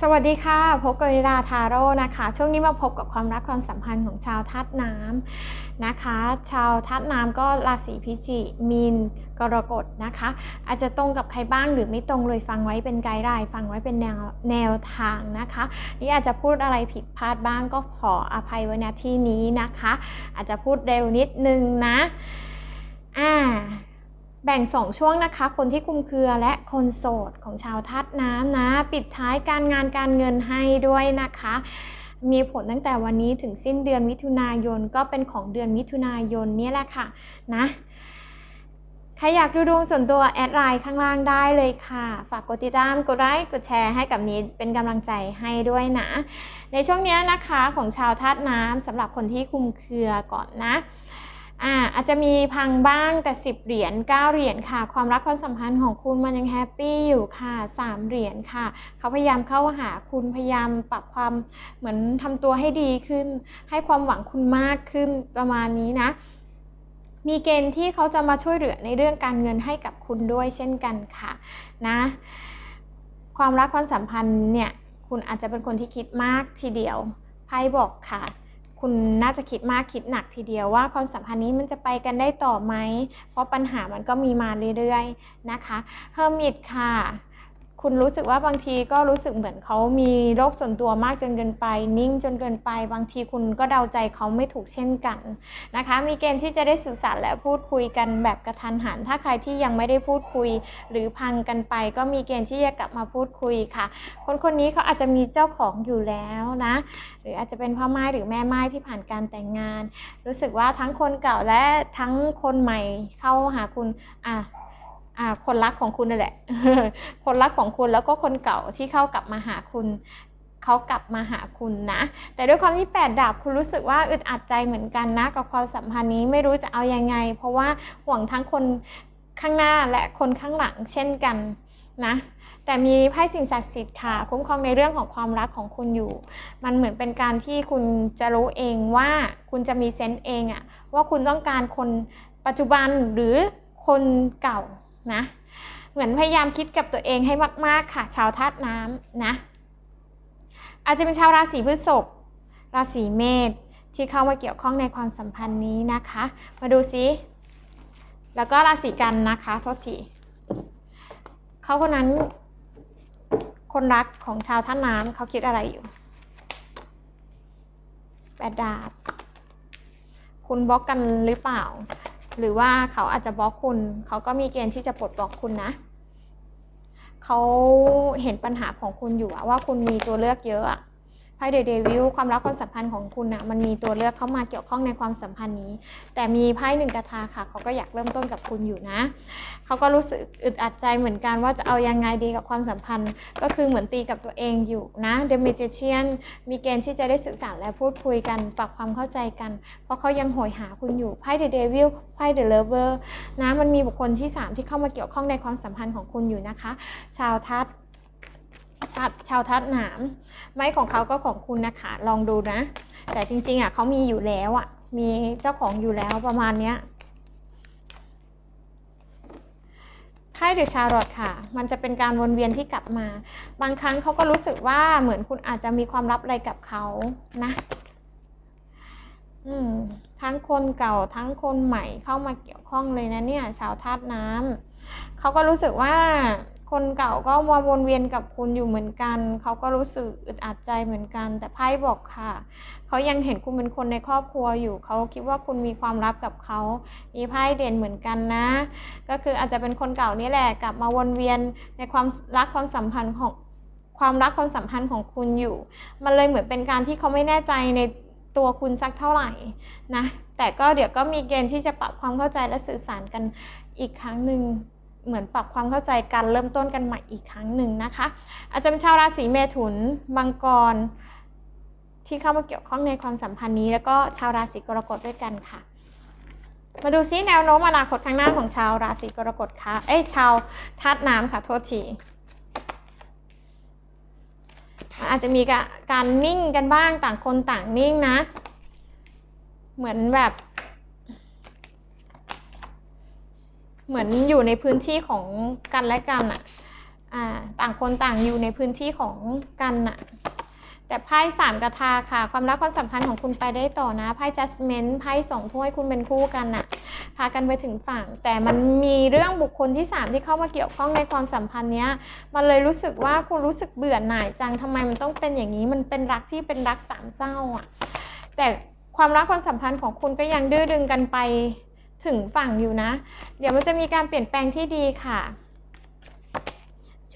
สวัสดีค่ะ พบกับนิดาทาโร่นะคะ ช่วงนี้มาพบกับความรักความสัมพันธ์ของชาวธาตุน้ำนะคะ ชาวธาตุน้ำก็ราศีพิจิมีนกรกฎนะคะ อาจจะตรงกับใครบ้างหรือไม่ตรงเลยฟังไว้เป็นไกด์ไลน์ฟังไว้เป็นแนวแนวทางนะคะนี่อาจจะพูดอะไรผิดพลาดบ้างก็ขออภัยไว้ณที่นี้นะคะ อาจจะพูดเร็วนิดนึงนะอ่า แบ่ง 2 ช่วงนะคะ คนที่คุมเครือและคนโสดของชาวธาตุน้ำนะ ปิดท้ายการงานการเงินให้ด้วยนะคะ มีผลตั้งแต่วันนี้ถึงสิ้นเดือนมิถุนายนก็เป็นของเดือนมิถุนายนนี่แหละค่ะนะใครอยากดูดวงส่วนตัวแอดไลน์ข้างล่างได้เลยค่ะ ฝากกดติดตาม กดไลค์กดแชร์ให้กับนิดเป็นกำลังใจให้ด้วยนะ ในช่วงนี้นะคะของชาวธาตุน้ำสำหรับคนที่คุมเครือก่อนนะ อ่าอาจจะมีพังบ้างแต่ 10 เหรียญ9เหรียญค่ะ ความรักความสัมพันธ์ของคุณมันยังแฮปปี้อยู่ค่ะ3เหรียญค่ะ เขาพยายามเข้าหาคุณพยายามปรับความเหมือนทำตัวให้ดีขึ้น ให้ความหวังคุณมากขึ้นประมาณนี้นะ มีเกณฑ์ที่เขาจะมาช่วยเหลือในเรื่องการเงินให้กับคุณด้วยเช่นกันค่ะนะความรักความสัมพันธ์เนี่ยคุณอาจจะเป็นคนที่คิดมากทีเดียวไพ่บอกค่ะ คุณน่าจะคิดมากคิดหนักทีเดียวว่าความสัมพันธ์นี้มันจะไปกันได้ต่อไหม เพราะปัญหามันก็มีมาเรื่อยๆนะคะเฮอร์มิตค่ะ คุณรู้สึกว่าบางทีก็รู้สึกเหมือนเขามีโรคส่วนตัวมากจนเกินไป นิ่งจนเกินไป บางทีคุณก็เดาใจเขาไม่ถูกเช่นกันนะคะ มีเกณฑ์ที่จะได้สื่อสารและพูดคุยกันแบบกระทันหัน ถ้าใครที่ยังไม่ได้พูดคุย หรือพังกันไป ก็มีเกณฑ์ที่จะกลับมาพูดคุยค่ะ คนคนนี้เขาอาจจะมีเจ้าของอยู่แล้วนะหรืออาจจะเป็นพ่อไม้หรือแม่ไม้ที่ผ่านการแต่งงาน รู้สึกว่าทั้งคนเก่าและทั้งคนใหม่เข้าหาคุณอะอะ คนรักของคุณนั่นแหละ คนรักของคุณแล้วก็คนเก่าที่เข้ากลับมาหาคุณเขากลับมาหาคุณนะ แต่ด้วยความที่แปดดาบคุณรู้สึกว่าอึดอัดใจเหมือนกันนะ กับความสัมพันธ์นี้ไม่รู้จะเอายังไง เพราะว่าห่วงทั้งคนข้างหน้าและคนข้างหลังเช่นกันนะแต่มีไพ่สิ่งศักดิ์สิทธิ์ค่ะ คุ้มครองในเรื่องของความรักของคุณอยู่ มันเหมือนเป็นการที่คุณจะรู้เองว่าคุณจะมีเซนต์เองอะว่าคุณต้องการคนปัจจุบันหรือคนเก่า นะ เหมือนพยายามคิดกับตัวเองให้มาก ๆ ค่ะ ชาวธาตุน้ำนะ อาจจะเป็นชาวราศีพฤษภราศีเมษที่เข้ามาเกี่ยวข้องในความสัมพันธ์นี้นะคะ มาดูซิ แล้วก็ราศีกันนะคะ โทษทีเขาคนนั้น คนรักของชาวท่าน้ำเขาคิดอะไรอยู่แปดดาบ คุณบล็อกกันหรือเปล่า หรือว่าเขาอาจจะบล็อกคุณ เขาก็มีเกณฑ์ที่จะปลดบล็อกคุณนะ เขาเห็นปัญหาของคุณอยู่ว่าคุณมีตัวเลือกเยอะ ไพ่เดเดวิลความรักความสัมพันธ์ของคุณอะมันมีตัวเลือกเข้ามาเกี่ยวข้องในความสัมพันธ์นี้ แต่มีไพ่หนึ่งกระทาค่ะเขาก็อยากเริ่มต้นกับคุณอยู่นะเขาก็รู้สึกอึดอัดใจเหมือนกันว่าจะเอายังไงดีกับความสัมพันธ์ ก็คือเหมือนตีกับตัวเองอยู่นะ The Magician มีเกณฑ์ที่จะได้สื่อสารและพูดคุยกัน ปรับความเข้าใจกัน เพราะเขายังโหยหาคุณอยู่ไพ่ The Devil ไพ่ The Lover นะมันมีบุคคลที่ 3 ที่เข้ามาเกี่ยวข้องในความสัมพันธ์ของคุณอยู่นะคะ ชาวทัศ ชาวชาวทัศน์หนาม ไม้ของเขาก็ของคุณนะคะ ลองดูนะ แต่จริง ๆอะเขามีอยู่แล้วอะ มีเจ้าของอยู่แล้วประมาณเนี้ยไพ่เดอะชาร์ลอตค่ะ มันจะเป็นการวนเวียนที่กลับมา บางครั้งเขาก็รู้สึกว่าเหมือนคุณอาจจะมีความลับอะไรกับเขานะทั้งคนเก่าทั้งคนใหม่เข้ามาเกี่ยวข้องเลยนะเนี่ย ชาวธาตุน้ำเขาก็รู้สึกว่า คนเก่าก็มาวนเวียนกับคุณอยู่เหมือนกัน เขาก็รู้สึกอึดอัดใจเหมือนกัน แต่ไพ่บอกค่ะ เขายังเห็นคุณเป็นคนในครอบครัวอยู่ เขาคิดว่าคุณมีความลับกับเขา มีไพ่เด่นเหมือนกันนะ ก็คืออาจจะเป็นคนเก่านี่แหละกลับมาวนเวียนในความรักความสัมพันธ์ของความรักความสัมพันธ์ของคุณอยู่ มันเลยเหมือนเป็นการที่เขาไม่แน่ใจในตัวคุณสักเท่าไหร่นะ แต่ก็เดี๋ยวก็มีเกณฑ์ที่จะปรับความเข้าใจและสื่อสารกันอีกครั้งหนึ่ง เหมือนปรับความเข้าใจกันเริ่มต้นกันใหม่อีกครั้งหนึ่งนะคะ อาจจะเป็นชาวราศีเมถุนมังกร ที่เข้ามาเกี่ยวข้องในความสัมพันธ์นี้ แล้วก็ชาวราศีกรกฎด้วยกันค่ะ มาดูซิแนวโน้มอนาคตข้างหน้าของชาวราศีกรกฎค่ะเอ้ยชาวธาตุน้ำค่ะโทษทีอาจจะมีการนิ่งกันบ้างต่างคนต่างนิ่งนะ เหมือนแบบ เหมือนอยู่ในพื้นที่ของกันและกันอะอ่าต่างคนต่างอยู่ในพื้นที่ของกันน่ะแต่ไพ่สามกระทาค่ะ ความรักความสัมพันธ์ของคุณไปได้ต่อนะไพ่ judgment ไพ่สองถ้วยคุณเป็นคู่กันน่ะพากันไปถึงฝั่ง แต่มันมีเรื่องบุคคลที่ 3 ที่เข้ามาเกี่ยวข้องในความสัมพันธ์เนี้ยมันเลยรู้สึกว่าคุณรู้สึกเบื่อหน่ายจังทำไมมันต้องเป็นอย่างนี้มันเป็นรักที่เป็นรักสามเศร้าอะแต่ความรักความสัมพันธ์ของคุณก็ยังดื้อดึงกันไป ถึงฝั่งอยู่นะ เดี๋ยวมันจะมีการเปลี่ยนแปลงที่ดีค่ะ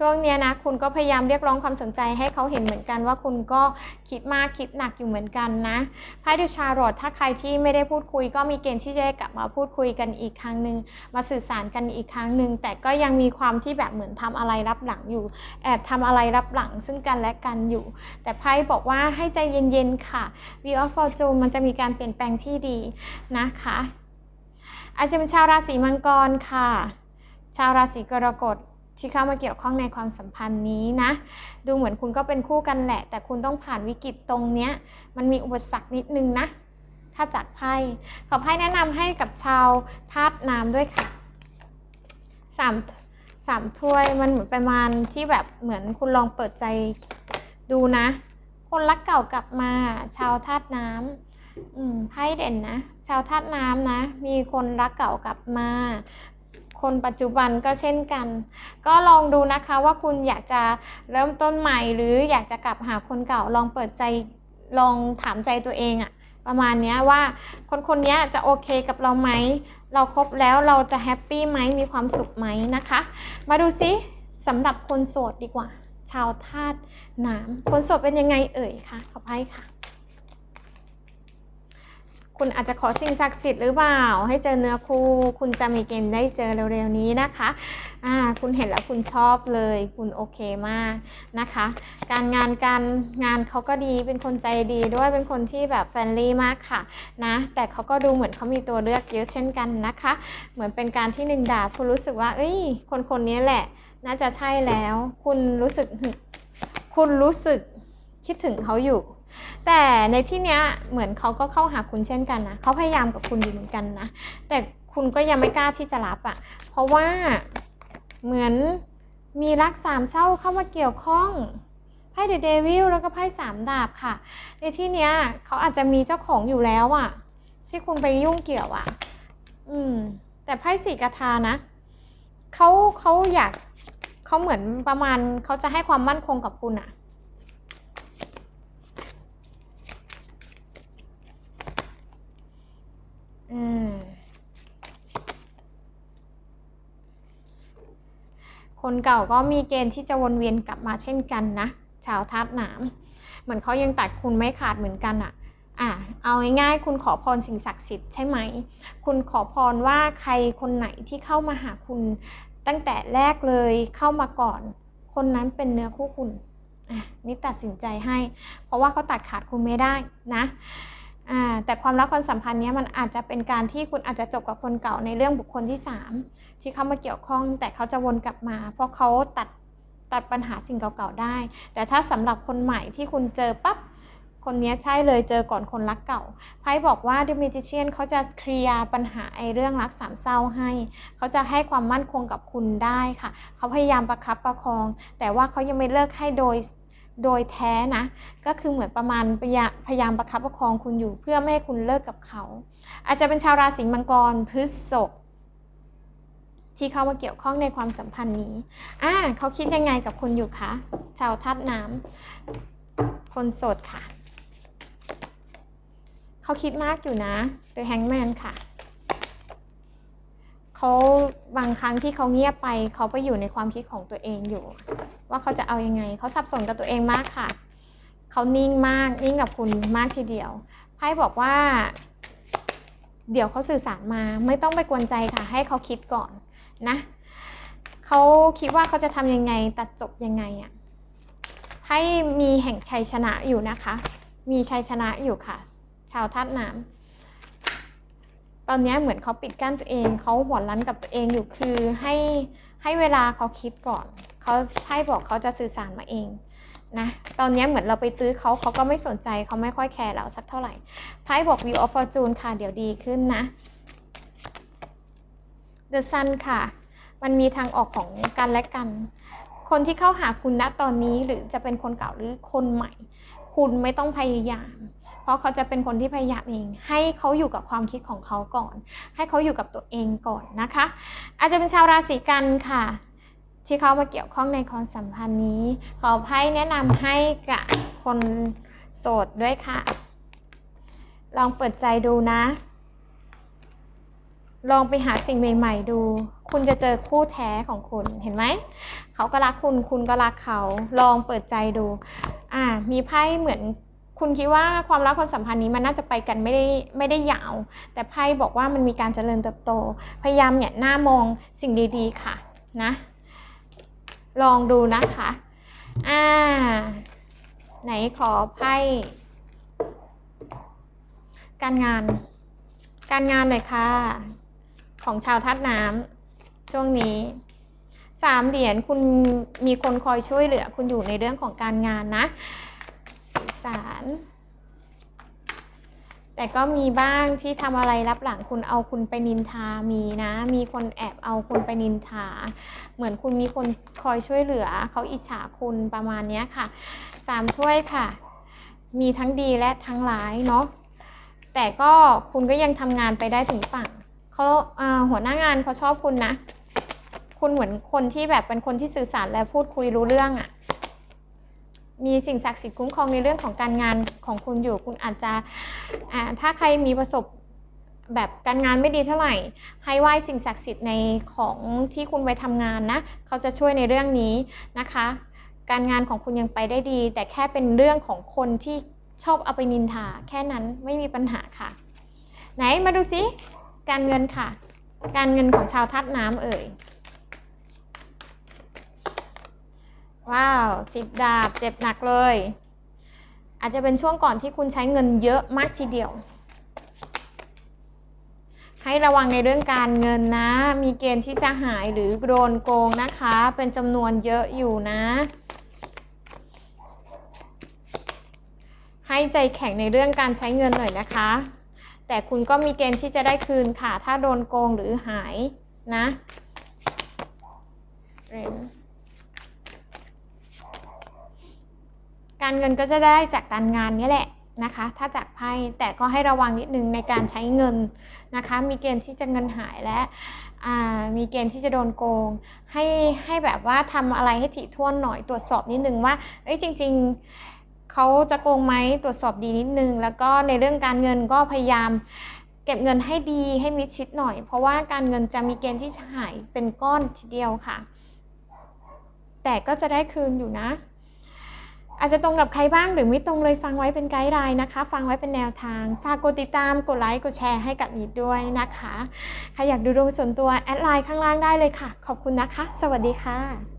ช่วงนี้นะ คุณก็พยายามเรียกร้องความสนใจให้เขาเห็นเหมือนกันว่าคุณก็คิดมากคิดหนักอยู่เหมือนกันนะไพ่ดูชาร์ลอตถ้าใครที่ไม่ได้พูดคุย ก็มีเกณฑ์ที่จะกลับมาพูดคุยกันอีกครั้งหนึ่งมาสื่อสารกันอีกครั้งหนึ่งแต่ก็ยังมีความที่แบบเหมือนทำอะไรรับหลังอยู่ แอบทำอะไรรับหลังซึ่งกันและกันอยู่ แต่ไพ่บอกว่าให้ใจเย็นๆค่ะ Wheel of Fortune มันจะมีการเปลี่ยนแปลงที่ดีนะคะ อาจจะเป็นชาวราศีมังกรค่ะ ชาวราศีกรกฎที่เข้ามาเกี่ยวข้องในความสัมพันธ์นี้นะ ดูเหมือนคุณก็เป็นคู่กันแหละ แต่คุณต้องผ่านวิกฤตตรงเนี้ย มันมีอุปสรรคนิดนึงนะ ถ้าจากไพ่ขอไพ่แนะนำให้กับชาวธาตุน้ำด้วยค่ะสามสามถ้วยมันเหมือนประมาณที่แบบเหมือนคุณลองเปิดใจดูนะ คนรักเก่ากลับมาชาวธาตุน้ำ อืมไพ่เด่นนะ ชาวธาตุน้ำนะ มีคนรักเก่ากลับมา คนปัจจุบันก็เช่นกัน ก็ลองดูนะคะว่าคุณอยากจะเริ่มต้นใหม่หรืออยากจะกลับหาคนเก่า ลองเปิดใจ ลองถามใจตัวเองอะประมาณเนี้ยว่าคนคนนี้จะโอเคกับเราไหม เราครบแล้วเราจะแฮปปี้ไหม มีความสุขไหมนะคะ มาดูซิสำหรับคนโสดดีกว่า ชาวธาตุน้ำคนโสดเป็นยังไงเอ่ยคะขอไพ่ค่ะ คุณอาจจะขอสิ่งศักดิ์สิทธิ์หรือเปล่า ให้เจอเนื้อคู่คุณจะมีเกณฑ์ได้เจอเร็วๆนี้นะคะอ่าคุณเห็นแล้วคุณชอบเลย คุณโอเคมากนะคะ การงานการงานเขาก็ดีเป็นคนใจดีด้วยเป็นคนที่แบบแฟรนลี่มากค่ะนะ แต่เขาก็ดูเหมือนเขามีตัวเลือกเยอะเช่นกันนะคะ เหมือนเป็นการที่หนึ่งดาบคุณรู้สึกว่า เอ้ย คนคนนี้แหละ น่าจะใช่แล้ว คุณรู้สึก คุณรู้สึกคิดถึงเขาอยู่ แต่ในที่เนี้ยเหมือนเขาก็เข้าหาคุณเช่นกันนะเขาพยายามกับคุณอยู่เหมือนกันนะแต่คุณก็ยังไม่กล้าที่จะรับอะ่ะ เพราะว่าเหมือนมีรักสามเศร้าเข้ามาเกี่ยวข้องไพ่เดอะเดวิลแล้วก็ไพ่สามดาบค่ะ ในที่เนี้ยเขาอาจจะมีเจ้าของอยู่แล้วอะ่ะ ที่คุณไปยุ่งเกี่ยวอะ่ะ อืม แต่ไพ่สี่กระทานะเขาเขาอยากเขาเหมือนประมาณเขาจะให้ความมั่นคงกับคุณอะ่ะ อืม คนเก่าก็มีเกณฑ์ที่จะวนเวียนกลับมาเช่นกันนะ ชาวธาตุหนาม เหมือนเขายังตัดคุณไม่ขาดเหมือนกันอะอะ เอาง่ายๆ คุณขอพรสิ่งศักดิ์สิทธิ์ใช่ไหม คุณขอพรว่าใครคนไหนที่เข้ามาหาคุณตั้งแต่แรกเลยเข้ามาก่อน คนนั้นเป็นเนื้อคู่คุณ อะ นี่ตัดสินใจให้ เพราะว่าเขาตัดขาดคุณไม่ได้นะ แต่ความรักความสัมพันธ์เนี้ยมันอาจจะเป็นการที่คุณอาจจะจบกับคนเก่าในเรื่องบุคคลที่ 3 ที่เข้ามาเกี่ยวข้อง แต่เขาจะวนกลับมา เพราะเขาตัดตัดปัญหาสิ่งเก่าๆได้ แต่ถ้าสำหรับคนใหม่ที่คุณเจอปั๊บคนเนี้ยใช่เลยเจอก่อนคนรักเก่าไพ่บอกว่า The Magician เขาจะเคลียร์ปัญหาไอ้เรื่องรักสามเศร้าให้ เขาจะให้ความมั่นคงกับคุณได้ค่ะ เขาพยายามประคับประคอง แต่ว่าเขายังไม่เลิกให้โดย โดยแท้นะ ก็คือเหมือนประมาณพยายามประคับประคองคุณอยู่ เพื่อไม่ให้คุณเลิกกับเขา อาจจะเป็นชาวราศีมังกรพฤษภที่เข้ามาเกี่ยวข้องในความสัมพันธ์นี้อ่าเขาคิดยังไงกับคุณอยู่คะชาวธาตุน้ำคนโสดค่ะ เขาคิดมากอยู่นะ The Hangman ค่ะ เขาบางครั้งที่เขาเงียบไปเขาไปอยู่ในความคิดของตัวเองอยู่ ว่าเขาจะเอายังไง เขาสับสนกับตัวเองมากค่ะ เขานิ่งมากนิ่งกับคุณมากทีเดียวไพ่บอกว่า เดี๋ยวเขาสื่อสารมาไม่ต้องไปกวนใจค่ะ ให้เขาคิดก่อนนะเขาคิดว่าเขาจะทำยังไงตัดจบยังไงอะให้มีแห่งชัยชนะอยู่นะคะ มีชัยชนะอยู่ค่ะ ชาวธาตุน้ำ ตอนนี้เหมือนเขาปิดกั้นตัวเองเขาหัวรั้นกับตัวเองอยู่คือให้ให้เวลาเขาคิดก่อนเขาไพ่บอกเขาจะสื่อสารมาเองนะตอนนี้เหมือนเราไปตื้อเขาเขาก็ไม่สนใจเขาไม่ค่อยแคร์เราสักเท่าไหร่ไพ่บอก View of Fortune ค่ะเดี๋ยวดีขึ้นนะ The Sun ค่ะ มันมีทางออกของกันและกัน คนที่เข้าหาคุณณตอนนี้หรือจะเป็นคนเก่าหรือคนใหม่ คุณไม่ต้องพยายาม เพราะเขาจะเป็นคนที่พยายามเอง ให้เขาอยู่กับความคิดของเขาก่อน ให้เขาอยู่กับตัวเองก่อนนะคะ อาจจะเป็นชาวราศีกันค่ะ ที่เขามาเกี่ยวข้องในความสัมพันธ์นี้ ขอไพ่แนะนำให้กับคนโสดด้วยค่ะ ลองเปิดใจดูนะ ลองไปหาสิ่งใหม่ ๆ ดู คุณจะเจอคู่แท้ของคุณ เห็นไหม เขาก็รักคุณ คุณก็รักเขา ลองเปิดใจดู อ่า มีไพ่เหมือน คุณคิดว่าความรักความสัมพันธ์นี้มันน่าจะไปกันไม่ได้ไม่ได้ยาว แต่ไพ่บอกว่ามันมีการเจริญเติบโต พยายามเนี่ยหน้ามองสิ่งดีๆค่ะนะลองดูนะคะอ่าไหนขอไพ่การงาน การงานหน่อยค่ะ ของชาวธาตุน้ำช่วงนี้สามเหรียญคุณมีคนคอยช่วยเหลือ คุณอยู่ในเรื่องของการงานนะ สาร แต่ก็มีบ้างที่ทำอะไรรับหลังคุณเอาคุณไปนินทามีนะ มีคนแอบเอาคุณไปนินทา เหมือนคุณมีคนคอยช่วยเหลือ เขาอิจฉาคุณประมาณนี้ค่ะสามถ้วยค่ะ มีทั้งดีและทั้งร้ายเนาะแต่ก็คุณก็ยังทำงานไปได้ถึงฝั่งเขาอ่าหัวหน้างานเขาชอบคุณนะ คุณเหมือนคนที่แบบเป็นคนที่สื่อสารและพูดคุยรู้เรื่องอะ่ะ มีสิ่งศักดิ์สิทธิ์คุ้มครองในเรื่องของการงานของคุณอยู่ คุณอาจจะถ้าใครมีประสบแบบการงานไม่ดีเท่าไหร่ ให้ไหว้สิ่งศักดิ์สิทธิ์ในของที่คุณไปทำงานนะ เขาจะช่วยในเรื่องนี้นะคะ การงานของคุณยังไปได้ดี แต่แค่เป็นเรื่องของคนที่ชอบเอาไปนินทา แค่นั้นไม่มีปัญหาค่ะ ไหนมาดูซิการเงินค่ะ การเงินของชาวทัดน้ำเอ่ย ว้าวสิบดาบเจ็บหนักเลย อาจจะเป็นช่วงก่อนที่คุณใช้เงินเยอะมากทีเดียว ให้ระวังในเรื่องการเงินนะ มีเกณฑ์ที่จะหายหรือโดนโกงนะคะ เป็นจำนวนเยอะอยู่นะ ให้ใจแข็งในเรื่องการใช้เงินหน่อยนะคะ แต่คุณก็มีเกณฑ์ที่จะได้คืนค่ะ ถ้าโดนโกงหรือหายนะ การเงินก็จะได้จากการงานนี้แหละนะคะ ถ้าจากไพ่แต่ก็ให้ระวังนิดนึงในการใช้เงินนะคะ มีเกณฑ์ที่จะเงินหายและมีเกณฑ์ที่จะโดนโกง ให้ให้แบบว่าทำอะไรให้ถี่ถ้วนหน่อยตรวจสอบนิดนึงว่าเอ้ยจริง ๆเขาจะโกงไหมตรวจสอบดีนิดนึง แล้วก็ในเรื่องการเงินก็พยายามเก็บเงินให้ดีให้มิดชิดหน่อย เพราะว่าการเงินจะมีเกณฑ์ที่จะหายเป็นก้อนทีเดียวค่ะ แต่ก็จะได้คืนอยู่นะ อาจจะตรงกับใครบ้างหรือไม่ตรงเลยฟังไว้เป็นไกด์ไลน์นะคะ ฟังไว้เป็นแนวทางฝากกดติดตามกดไลค์กดแชร์ให้กับนิดด้วยนะคะใครอยากดูดวงส่วนตัวแอดไลน์ข้างล่างได้เลยค่ะ ขอบคุณนะคะ สวัสดีค่ะ